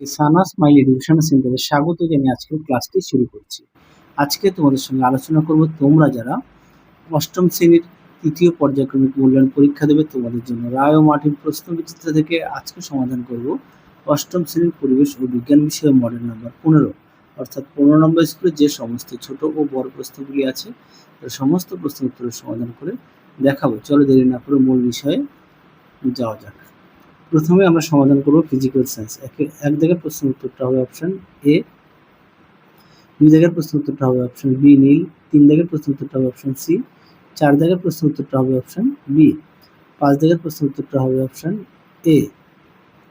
সানা smile education সেন্টারে স্বাগত জানিয়ে আজকের ক্লাসটি শুরু করছি। আজকে তোমাদের সঙ্গে আলোচনা করব তোমরা যারা অষ্টম শ্রেণির তৃতীয় পর্যায়ক্রমিক মূল্যায়ন পরীক্ষা দেবে, তোমাদের জন্য রায় ও মার্টিন প্রশ্ন বিচিত্র থেকে আজকে সমাধান করব অষ্টম শ্রেণির পরিবেশ ও বিজ্ঞান বিষয়ে মডেল নাম্বার পনেরো। অর্থাৎ পনেরো নম্বর স্কুলে যে সমস্ত ছোট ও বড় প্রশ্নগুলি আছে সমস্ত প্রশ্ন উত্তরের সমাধান করে দেখাবো। চলো দেরি না করে মূল বিষয়ে যাওয়া যাক। প্রথমে আমরা সমাধান করব ফিজিক্যাল সায়েন্স এক জায়গার প্রশ্ন উত্তরটা হবে অপশন এ দুই জায়গার প্রশ্ন উত্তরটা হবে অপশন বি নীল, তিন জায়গার প্রশ্ন উত্তরটা হবে অপশন সি চার জায়গার প্রশ্ন উত্তরটা হবে অপশন বি পাঁচ জায়গার প্রশ্ন উত্তরটা হবে অপশন এ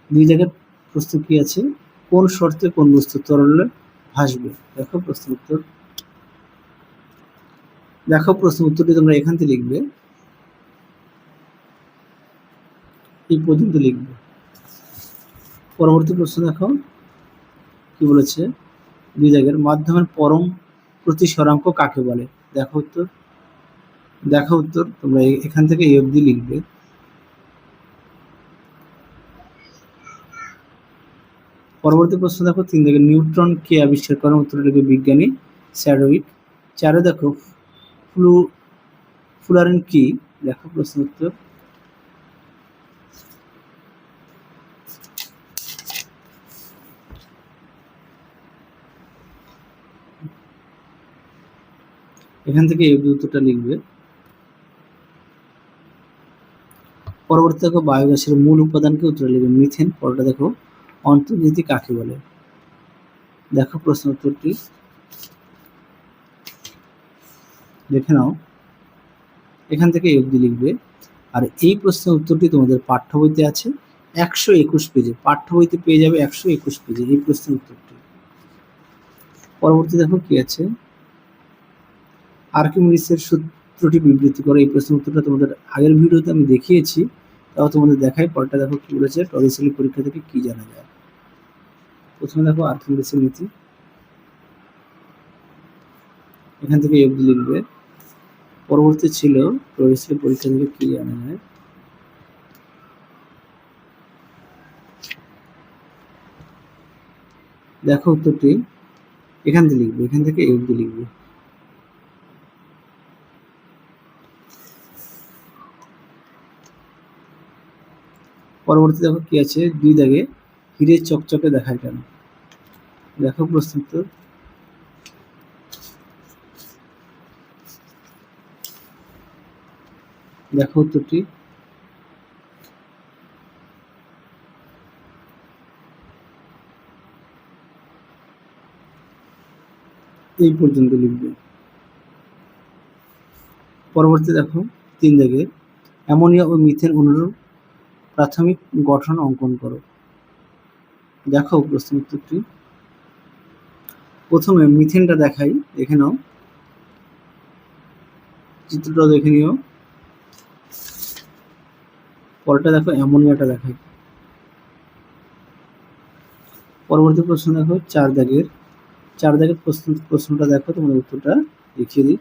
দুই জায়গার প্রশ্ন কি আছে? কোন শর্তে কোন বস্তু তরলে ভাসবে? দেখো প্রশ্ন উত্তর। দেখো প্রশ্ন উত্তরটি তোমরা এখান থেকে লিখবে। এই পর্যন্ত লিখবে। পরবর্তী প্রশ্ন দেখো, কি বলেছে? দুই জায়গার মাধ্যমের পরম প্রতিসরাঙ্ক কাকে বলে? দেখো উত্তর। দেখো উত্তর, তোমরা এখান থেকে এই অবধি লিখবে। পরবর্তী প্রশ্ন দেখো, তিন জায়গায় নিউট্রন কে আবিষ্কার করেন উত্তর লিখবে বিজ্ঞানী স্যাডোইক চারে দেখো, ফ্লু ফুলারেন কি? দেখো প্রশ্ন উত্তর। এখান থেকে এই উত্তরটা লিখবে। পরবর্তী দেখো বায়োগ্যাসের মূল উপাদানকে উত্তর লিখবে মিথেন পরটা দেখো অন্তর্নীতি কাকে বলে? দেখো প্রশ্ন উত্তরটি। দেখে নাও। এখান থেকে এই অবধি লিখবে। আর এই প্রশ্নের উত্তরটি তোমাদের পাঠ্য বইতে আছে। একশো একুশ পেজে, পাঠ্য বইতে পেয়ে যাবে একশো একুশ পেজে এই প্রশ্নের উত্তরটি। পরবর্তী দেখো কি আছে? আর্কিমিডিসের সূত্রটি বিবৃতি করে। এই প্রশ্ন উত্তরটা তোমাদের আগের ভিডিওতে আমি দেখিয়েছি। তাও তোমাদের দেখাই পরটা দেখো কি বলেছে। টরিসেলি পরীক্ষা থেকে কি জানা যায়? প্রথমে দেখো আর্কিমিডিসের নীতি। এখান থেকে অবধি লিখবে, পরবর্তী ছিল টরিসেলি পরীক্ষা থেকে কি জানা যায়? দেখো উত্তরটি, এখান থেকে লিখবে, এখান থেকে অবধি লিখবে। পরবর্তী দেখো কি আছে? দুই দাগে হিরে চকচকে দেখায় কেন? দেখো প্রশ্ন উত্তর দেখো উত্তরটি। এই পর্যন্ত লিখবে। পরবর্তী দেখো, তিন দাগে অ্যামোনিয়া ও মিথেন অনুরূপ প্রাথমিক গঠন অঙ্কন করো। দেখো প্রশ্ন উত্তরটি প্রথমে মিথেনটা দেখাই, দেখে নাও। চিত্রটা দেখে নিও। পরেরটা দেখো, অ্যামোনিয়াটা দেখাই। পরবর্তী প্রশ্ন দেখো, চার দাগের। চার দাগের প্রশ্ন, প্রশ্নটা দেখো, তোমাদের উত্তরটা দেখিয়ে দিই।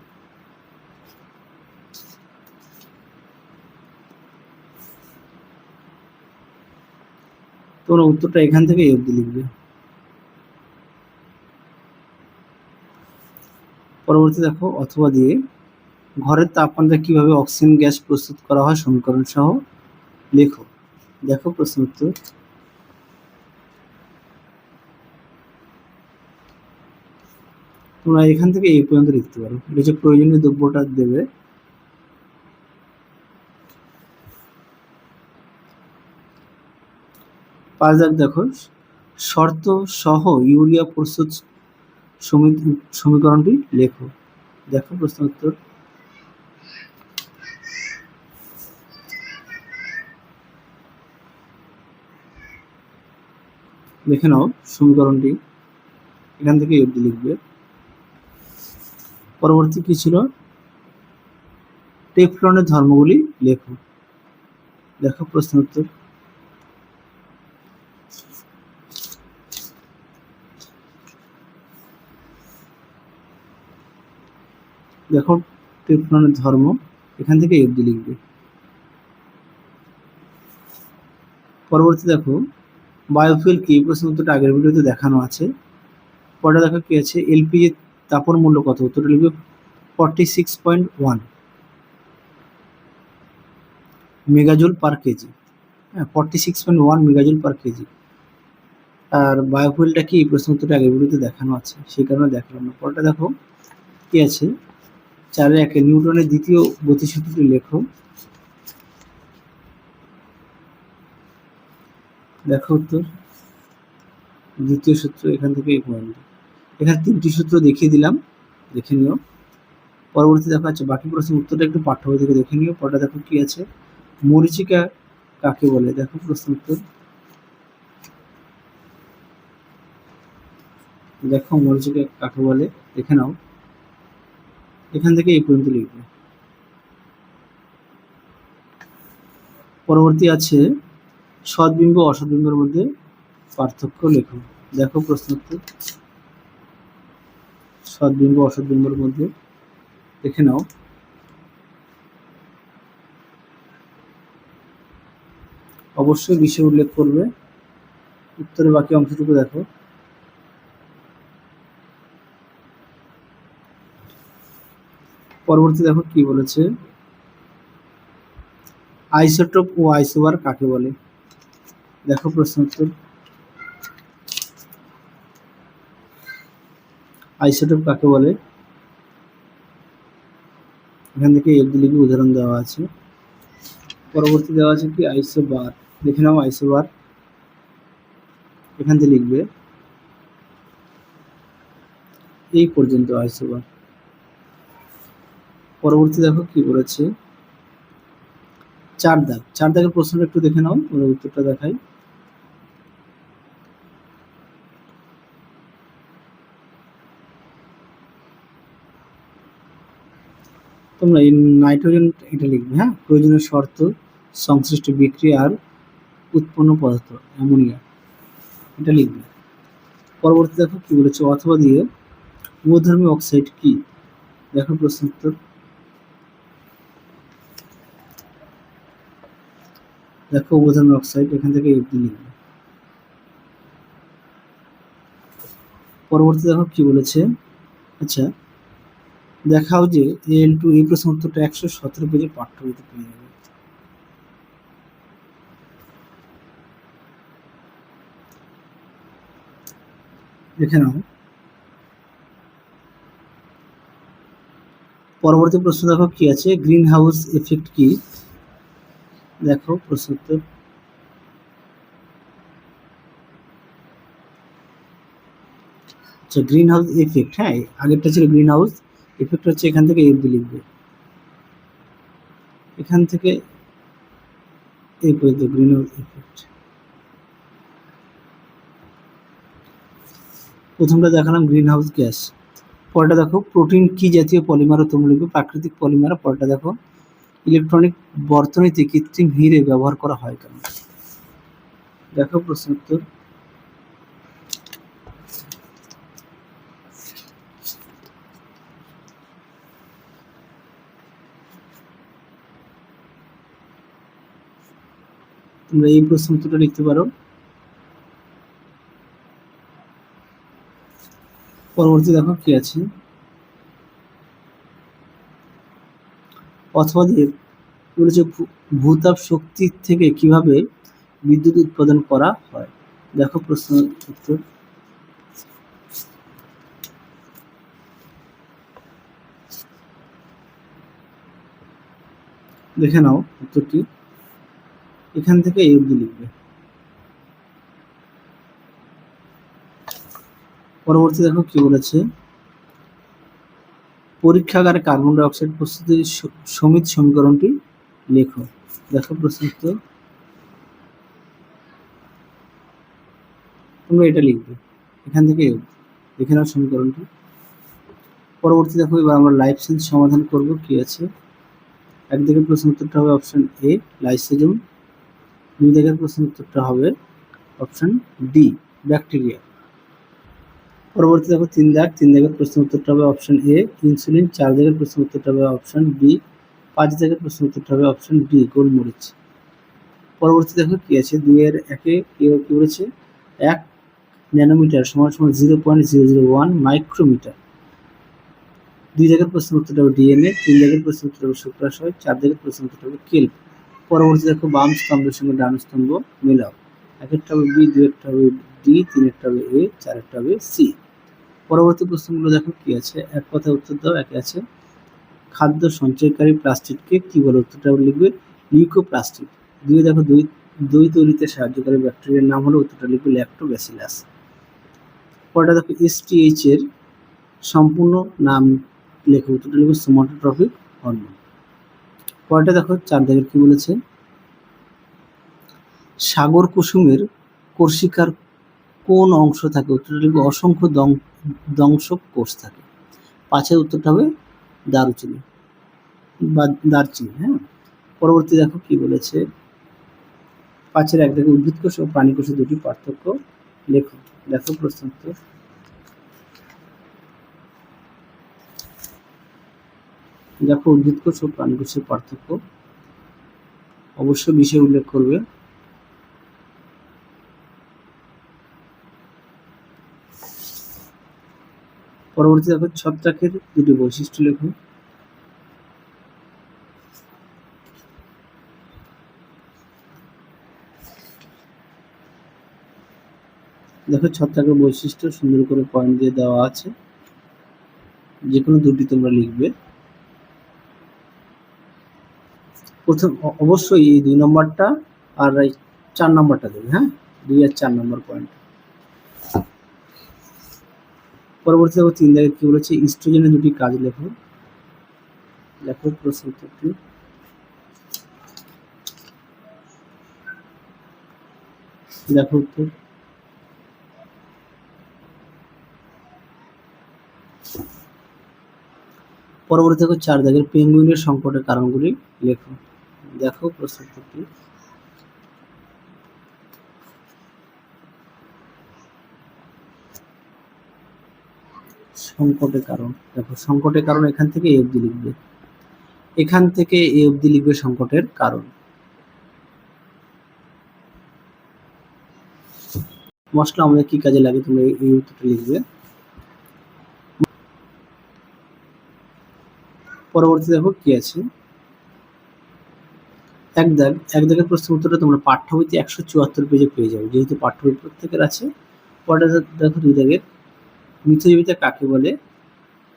তোমরা উত্তরটা এখান থেকে এই অবধি লিখবে। পরবর্তী দেখো, অথবা দিয়ে, ঘরের তাপমাত্রা কীভাবে অক্সিজেন গ্যাস প্রস্তুত করা হয় সমীকরণ সহ লেখো। দেখো প্রশ্ন উত্তর। তোমরা এখান থেকে এই পর্যন্ত লিখতে পারো। এটা হচ্ছে প্রয়োজনীয় দ্রব্যটা দেবে পাঁচ দাগ দেখো। শর্ত সহ ইউরিয়া প্রস্তুত সমী- সমীকরণটি লেখো। দেখো প্রশ্ন উত্তর। দেখে নাও সমীকরণটি। এখান থেকে অবধি লিখবে। পরবর্তী কি ছিল? টেফলনের ধর্মগুলি লেখো। দেখো প্রশ্ন উত্তর। দেখো টেফলনের ধর্ম, এখান থেকে অবধি লিখবে। পরবর্তী দেখো বায়োফুয়েল কি? এই প্রশ্নের উত্তরটা আগের ভিডিওতে দেখানো আছে। পরে দেখো কি আছে? এলপিজি তাপর মূল্য কত? উত্তরটা লিখবে forty six point one megajoule per KG হ্যাঁ forty six point one megajoule per KG আর বায়োফুয়েলটা কি? প্রশ্ন উত্তরটা আগের ভিডিওতে দেখানো আছে, সেই কারণে দেখালাম না। পরটা দেখো, কি আছে? চারে একে নিউটনের দ্বিতীয় গতিসূত্রটি লেখো। দেখো উত্তর। দ্বিতীয় সূত্র এখান থেকে এই এখানে তিনটি সূত্র দেখিয়ে দিলাম, দেখে নিও। পরবর্তী দেখা আছে বাকি প্রশ্নের উত্তরটা একটু পাঠ্যবই থেকে দেখে নিও। পরটা দেখো কি আছে। মরিচিকা কাকে বলে? দেখো প্রশ্ন উত্তর। দেখো মরিচিকা কাকে বলে? দেখে নাও। এখান থেকে এই পর্যন্ত লিখবে। পরবর্তী আছে সদ্বিম্ব অসদ্বিম্বের মধ্যে পার্থক্য লেখো। দেখো প্রশ্ন সদ্বিম্ব অসদ্বিম্বের মধ্যে দেখে নাও। অবশ্যই বিষয় উল্লেখ করবে। উত্তরের বাকি অংশটুকু দেখো। পরবর্তী দেখো কি বলেছে? আইসোটোপ ও আইসোবার কাকে বলে? দেখো প্রশ্ন উত্তর। আইসোটোপ কাকে বলে? এখান থেকে এগুলিকে উদাহরণ দেওয়া আছে। পরবর্তী দেওয়া আছে কি? আইসোবার দেখে নাও আইসোবার এখান থেকে লিখবে। এই পর্যন্ত আইসোবার পরবর্তী দেখো কি বলেছে? চার দাগ। চার দাগের প্রশ্নটা একটু দেখে নাও ওর উত্তরটা দেখাই। তোমরা এই নাইট্রোজেন এটা লিখবে হ্যাঁ? প্রয়োজনীয় শর্ত, সংশ্লিষ্ট বিক্রিয়া আর উৎপন্ন পদার্থ, অ্যামোনিয়া। এটা লিখবে। পরবর্তী দেখো কি বলেছে, অথবা দিয়ে উভধর্মী অক্সাইড কি? দেখো প্রশ্ন উত্তর দেখো উভধর্মী অক্সাইড এখান থেকে এফডি লিখবে। পরবর্তী দেখো কি বলেছে? আচ্ছা দেখাও যে এল টু এই প্রশ্ন উত্তরটা একশো সতেরো পেজের পাঠ্য বইতে পেয়ে যাবে। দেখে নাও। পরবর্তী প্রশ্ন দেখো কি আছে? গ্রিন হাউস এফেক্ট কি? দেখো প্রশ্ন উত্তর আচ্ছা গ্রিন হাউস এফেক্ট হ্যাঁ আগেরটা ছিল গ্রিন হাউস এফেক্ট হচ্ছে এখান থেকে এফ লিখবে। এখান থেকে এই পর্যন্ত গ্রিন হাউস এফেক্ট প্রথমটা দেখালাম গ্রিন হাউস গ্যাস পরটা দেখো প্রোটিন কি জাতীয় পলিমার তোমরা লিখবে প্রাকৃতিক পলিমার পরটা দেখো। ইলেকট্রনিক বর্তনীতে কৃত্রিম হিরে ব্যবহার করা হয় কেন? দেখো প্রশ্ন উত্তর। তোমরা এই প্রশ্ন উত্তরটা লিখতে পারো। পরবর্তী দেখো কি আছে। অথবা বলেছে ভূতাপ শক্তি থেকে কীভাবে বিদ্যুৎ উৎপাদন করা হয়? দেখো প্রশ্ন উত্তর। দেখে নাও উত্তরটি। এখান থেকে এই অবধি লিখবে। পরবর্তী দেখো কি বলেছে? পরীক্ষাগারে কার্বন ডাই অক্সাইড প্রস্তুতির সমিত সমীকরণটি লেখো। দেখো প্রশ্ন উত্তর তোমরা এটা লিখবে। এখান থেকে লিখে নাও সমীকরণটি। পরবর্তী দেখো, এবার আমরা লাইফ সেন্স সমাধান করব। কি আছে? একদিকে প্রশ্ন উত্তরটা হবে অপশন এ, লাইসোজোম। দুই দাগের প্রশ্ন উত্তরটা হবে অপশন ডি, ব্যাকটেরিয়া। পরবর্তী দেখো তিন দাগ, তিন দাগের প্রশ্ন উত্তরটা হবে অপশন এ ইনসুলিন চার দাগের প্রশ্ন উত্তরটা হবে অপশন বি পাঁচ দাগের প্রশ্ন উত্তরটা হবে অপশন ডি গোলমরিচ। পরবর্তী দেখো কি আছে? দুইয়ের একে কি বলেছে? এক ন্যানোমিটার সমান সমান zero point zero zero one micrometre. দুই জায়গার প্রশ্ন উত্তরটা হবে ডিএনএ, তিন জায়গার প্রশ্ন উত্তরটা হবে শুক্রাশয়, চার জায়গার প্রশ্ন উত্তরটা হবে কেল্প। পরবর্তী দেখো বাম স্তম্ভের সঙ্গে ডান স্তম্ভ মেলাও। এক একটা হবে বি দুই একটা হবে ডি একটা হবে এ, চার একটা হবে সি। পরবর্তী প্রশ্নগুলো দেখো কি আছে? এক কথা উত্তর দাও, একে আছে। খাদ্য সঞ্চয়কারী প্লাস্টিককে কি বলে? উত্তরটা লিখবে লিউকোপ্লাস্টিক দুই দেখো, দই দই তৈরিতে সাহায্যকারী ব্যাকটেরিয়ার নাম হলো, উত্তরটা লিখবে ল্যাক্টোব্যাসিলাস। পরটা দেখো এসটিএইচ এর সম্পূর্ণ নাম লেখো, উত্তরটা লিখবে সোমাটোট্রফিক হরমোন। পরটা দেখো, চার দাগের কি বলেছে? সাগর কুসুমের কোর্সিকার কোন অংশ থাকে? উত্তরটা লিখবে, অসংখ্য দংশক কোষ থাকে। পাঁচের উত্তরটা হবে দারুচিনি বা দারচিনি হ্যাঁ? পরবর্তী দেখো কি বলেছে। পাঁচের এক দেখো, উদ্ভিদ কোষ ও প্রাণী কোষের দুটি পার্থক্য লেখো। দেখো প্রশ্ন উত্তর দেখো উদ্ভিদ কোষ ও প্রাণী কোষের পার্থক্য। অবশ্যই বিষয় উল্লেখ করবে। পরবর্তী দেখো ছত্রাকের দুটি বৈশিষ্ট্য লেখো। দেখো, ছত্রাকের বৈশিষ্ট্য সুন্দর করে পয়েন্ট দিয়ে দেওয়া আছে। যে কোনো দুটি তোমরা লিখবে। প্রথম অবশ্যই এই দুই নম্বরটা আর চার নম্বরটা দেবে হ্যাঁ? দুই আর চার নম্বর পয়েন্ট পরবর্তী দেখো তিন জায়গায় কি বলেছে ইস্ট্রোজেনের দুটি কাজ লেখো। লেখো প্রশ্ন উত্তরটি উত্তর। পরবর্তী দেখো চার দাগের পেঙ্গুইনের সংকটের কারণগুলি লেখো। দেখো প্রশ্ন উত্তরটি সংকটের কারণ। দেখো, সংকটের কারণ এখান থেকে এ অবধি লিখবে। এখান থেকে এ অবধি লিখবে সংকটের কারণ। মশলা আমাদের কি কাজে লাগে তুমি এই- উত্তরটা লিখবে। পরবর্তী দেখো কি আছে? এক দাগ, এক দাগের প্রশ্ন উত্তরটা তোমরা পাঠ্য বইতে একশো চুয়াত্তর পেজে পেয়ে যাবে। যেহেতু পাঠ্য বই প্রত্যেকের আছে দাগ দেখো দুই দাগের মিথজীবিতা কাকে বলে?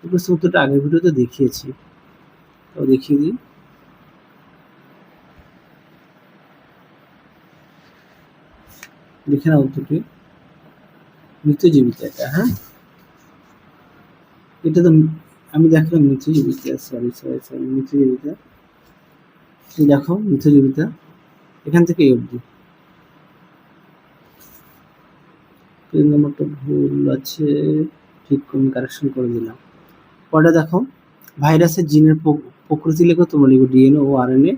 এই প্রশ্ন উত্তরটা আগের ভিডিওতে দেখিয়েছি। তো দেখিয়ে দিই। দেখে নাও উত্তরটি মৃতজীবিতা এটা হ্যাঁ? এটা তো আমি দেখলাম মৃতজীবিতা সরি সরি সরি মৃতজীবিতা এই দেখো মৃতজীবিতা এখান থেকে অবধি। তিন নম্বরটা ভুল আছে, ঠিক আমি কারেকশন করে দিলাম। পরে দেখো, ভাইরাসের জিনের প্রকৃতি লেখো, তোমরা লিখো ডিএনএ ও আরএনএ।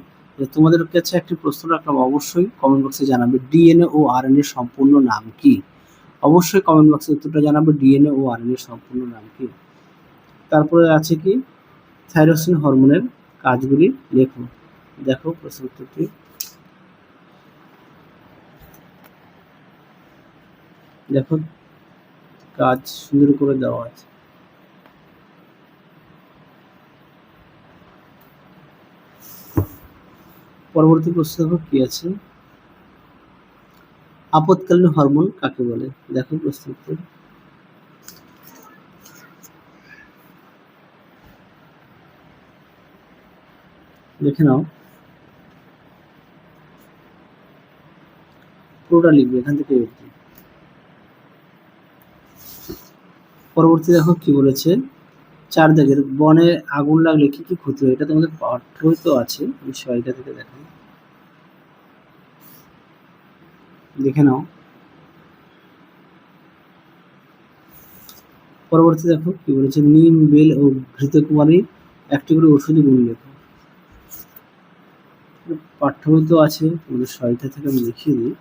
তোমাদের কাছে একটি প্রশ্ন রাখলাম, অবশ্যই কমেন্ট বক্সে জানাবে ডিএনএ ও আরএনএ সম্পূর্ণ নাম কি? অবশ্যই কমেন্ট বক্সে উত্তরটা জানাবে ডিএনএ ও আরএনএ সম্পূর্ণ নাম কি? তারপরে আছে কি থাইরোসিন হরমোনের কাজগুলি লেখো। দেখো প্রশ্ন উত্তরটি। দেখো কাজ সুন্দর করে দেওয়া আছে। পরবর্তী প্রশ্ন কি আছে? আপদকালীন হরমোন কাকে বলে? দেখো প্রশ্ন উত্তর। দেখে নাও। পুরোটা লিখবে এখান থেকে অবধি পরবর্তী দেখো কি বলেছে? চার দাগের বনে আগুন লাগলে কি কি ক্ষতি হয়? এটা তোমাদের পাঠ্য তো আছে, আমি ছয়টা থেকে দেখো দেখে নাও। পরবর্তী দেখো কি বলেছে? নিম, বেল ও ঘৃতকুমারী একটি করে ওষুধি গুণ লেখো। পাঠ্য বই তো আছে, তোমাদের ছয়টা থেকে আমি দেখিয়ে দিই।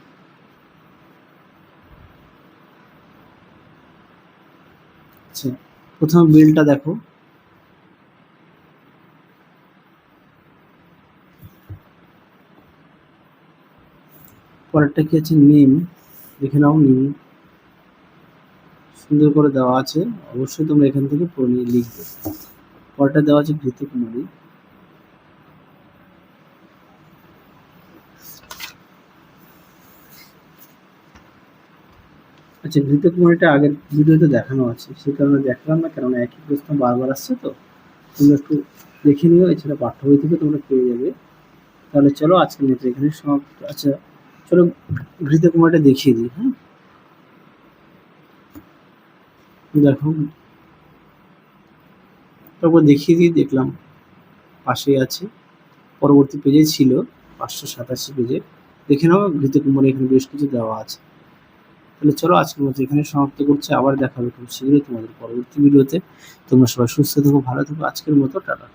আচ্ছা প্রথমে বিলটা দেখো। পরেরটা কি আছে? নিম দেখে নাও নিম সুন্দর করে দেওয়া আছে। অবশ্যই তোমরা এখান থেকে পড়ে লিখবে। পরেরটা দেওয়া আছে ঘৃতকুমারী আচ্ছা ঘৃতকুমারীটা আগের ভিডিওতে দেখানো আছে। সেই কারণে দেখলাম না, কেননা একই প্রশ্ন বারবার আসছে তো। তোমরা একটু দেখে নিও, এছাড়া পাঠ্য বই থেকে তোমরা পেয়ে যাবে। তাহলে চলো, আজকের মতো এখানে সমাপ্ত। আচ্ছা চলো ঘৃতকুমারটা দেখিয়ে দিই হ্যাঁ? দেখো। তারপর দেখিয়ে দিয়ে দেখলাম, পাশেই আছে। পরবর্তী পেজে ছিল, পাঁচশো সাতাশি পেজে দেখে নাও ঘৃত ঘৃতকুমারী এখানে বেশ কিছু দেওয়া আছে। তাহলে চলো আজকের মতো এখানে সমাপ্ত করছি, আবার দেখা হবে খুব শীঘ্রই তোমাদের পরবর্তী ভিডিওতে। তোমরা সবাই সুস্থ থাকো, ভালো থাকো, আজকের মতো, টাটা।